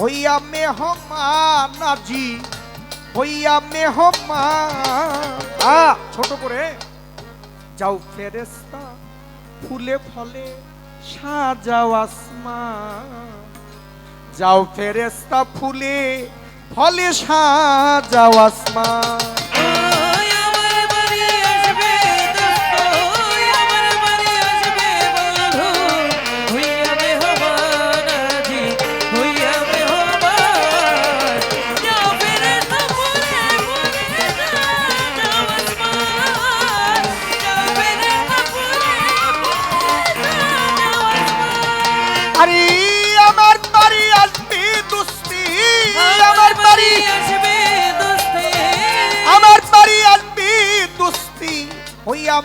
হইয়া মেহমানাজি হইয়া মেহমান। আ ছোট করে। যাও ফেরেস্তা ফুলে ফলে সাজাও আসমা যাও ফেরেস্তা ফুলে ফলে সাজাও আসমান।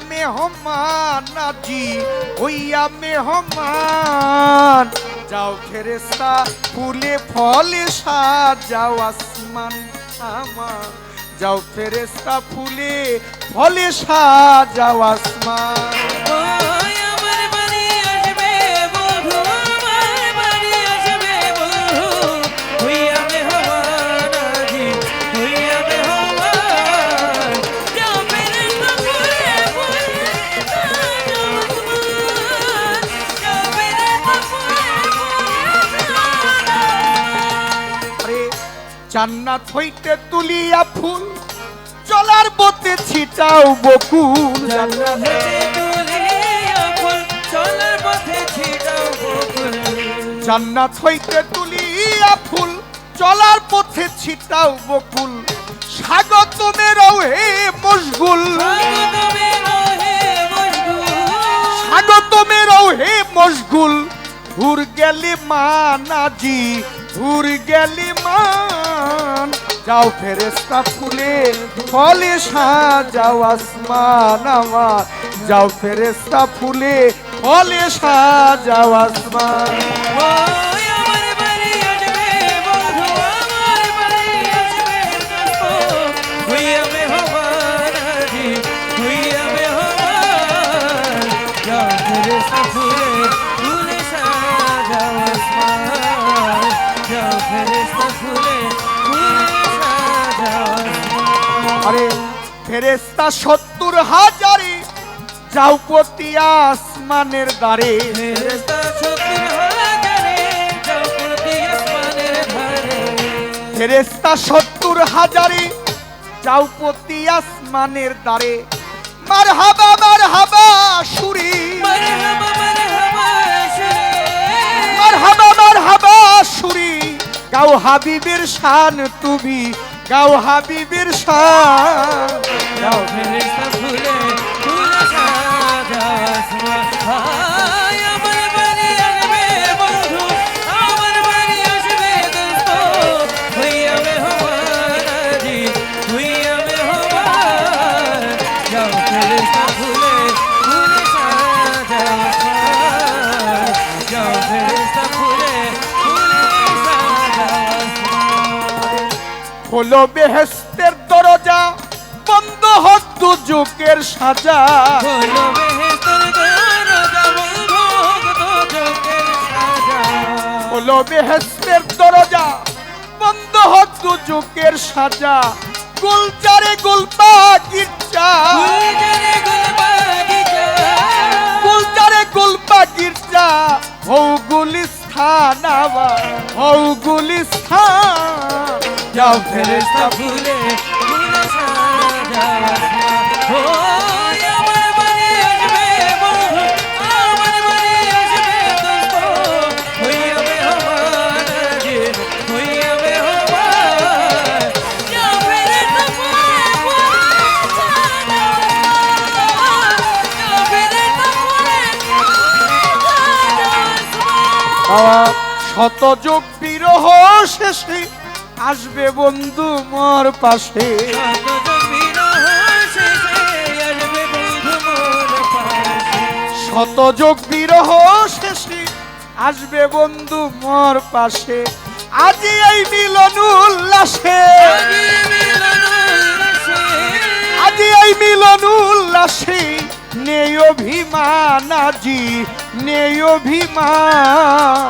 মেহমান আজি হইয়া মেহমান। যাও ফেরেস্তা ফুলে ফলে সাজাও আসমান আমার। যাও ফেরেস্তা ফুলে ফলে সাজাও আসমান। জান্নাত হইতে তুলিয়া ফুল চলার পথে ছিটাও বকুল। জান্নাত হতে তুলিয়া ফুল চলার পথে ছিটাও বকুল। জান্নাত হইতে তুলিয়া ফুল চলার পথে ছিটাও বকুল। স্বাগত মেরাও হে মশগুল। স্বাগত মেরাও হে মশগুল। ঘুর গেলি মান ঘুর গেলি মান, যাও ফেরেস্তা ফুলে, ফলে সাজাও আসমান আমার। যাও ফেরেস্তা ফুলে, ফলে সাজাও আসমান। ফেরেস্তা সত্তর হাজারে যাও প্রতি আসমানের দ্বারে। ফেরেস্তা সত্তর হাজারে যাও প্রতি আসমানের দ্বারে। মার হাবা মার হাবা সুরি। মার হাবা মার হাবা সুরি। গাও হাবিবের শান তুমি গাও হাবিবের শান হলো বেহেস্তের দরজা বন্ধ হত যুগের সাজা। হলো দরজা বন্ধ সাজা। হলো বেহেস্তের দরজা বন্ধ হত যুগের সাজা। গুলজারে গুলপা গির্জা ফুলজারে গুলবাগিচা গুলজারে গুলপা গির্জা হৌ গুলিস্থান আবার হৌ গুলিস্থান যাও ফেরেস্তা ফুলে ফুলে সাজা। ও, আমার বাড়ি আসবে আমার বাড়ি আসবে দোস্ত। হইয়া মেহমান আজি হইয়া মেহমান যা ফুলে ফুলে যা ফেরেশতা ফুলে বাবা শত যোগ বিরহ শেষে আসবে বন্ধু মোর পাশে। শত যোগ বিরহ শেষে আসবে বন্ধু মোর পাশে। আজি এই মিলন উল্লাসে। আজি এই মিলন উল্লাসে। নেই অভিমান আজি নেই অভিমান।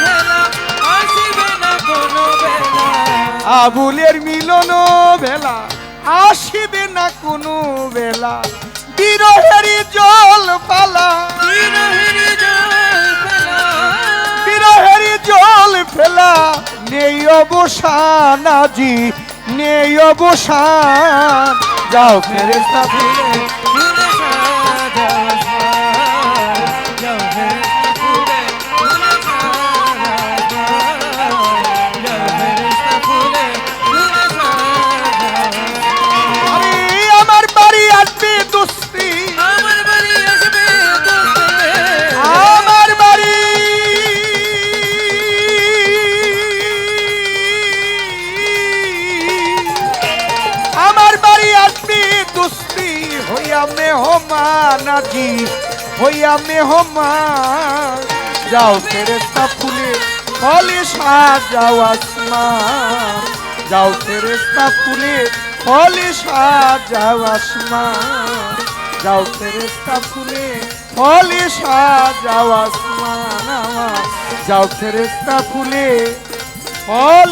আবুলের মিলন বেলা, আসিবে না কোনো বেলা। বিরহেরই জল পালা বিরহের জল ফেলা। নেই অবসান আজি, নেই অবসান। যাও ফেরেস্তা ফিরে। দুস্তি হইয়া মেহমান আজি, হইয়া মেহমান। যাও ফেরেস্তা ফুলে ফলে সাজাও আসমান। যাও ফেরেস্তা ফুলে ফলে সাজাও আসমান। যাও ফেরেস্তা ফুলে ফলে সাজাও আসমান। যাও ফেরেস্তা ফুলে ফল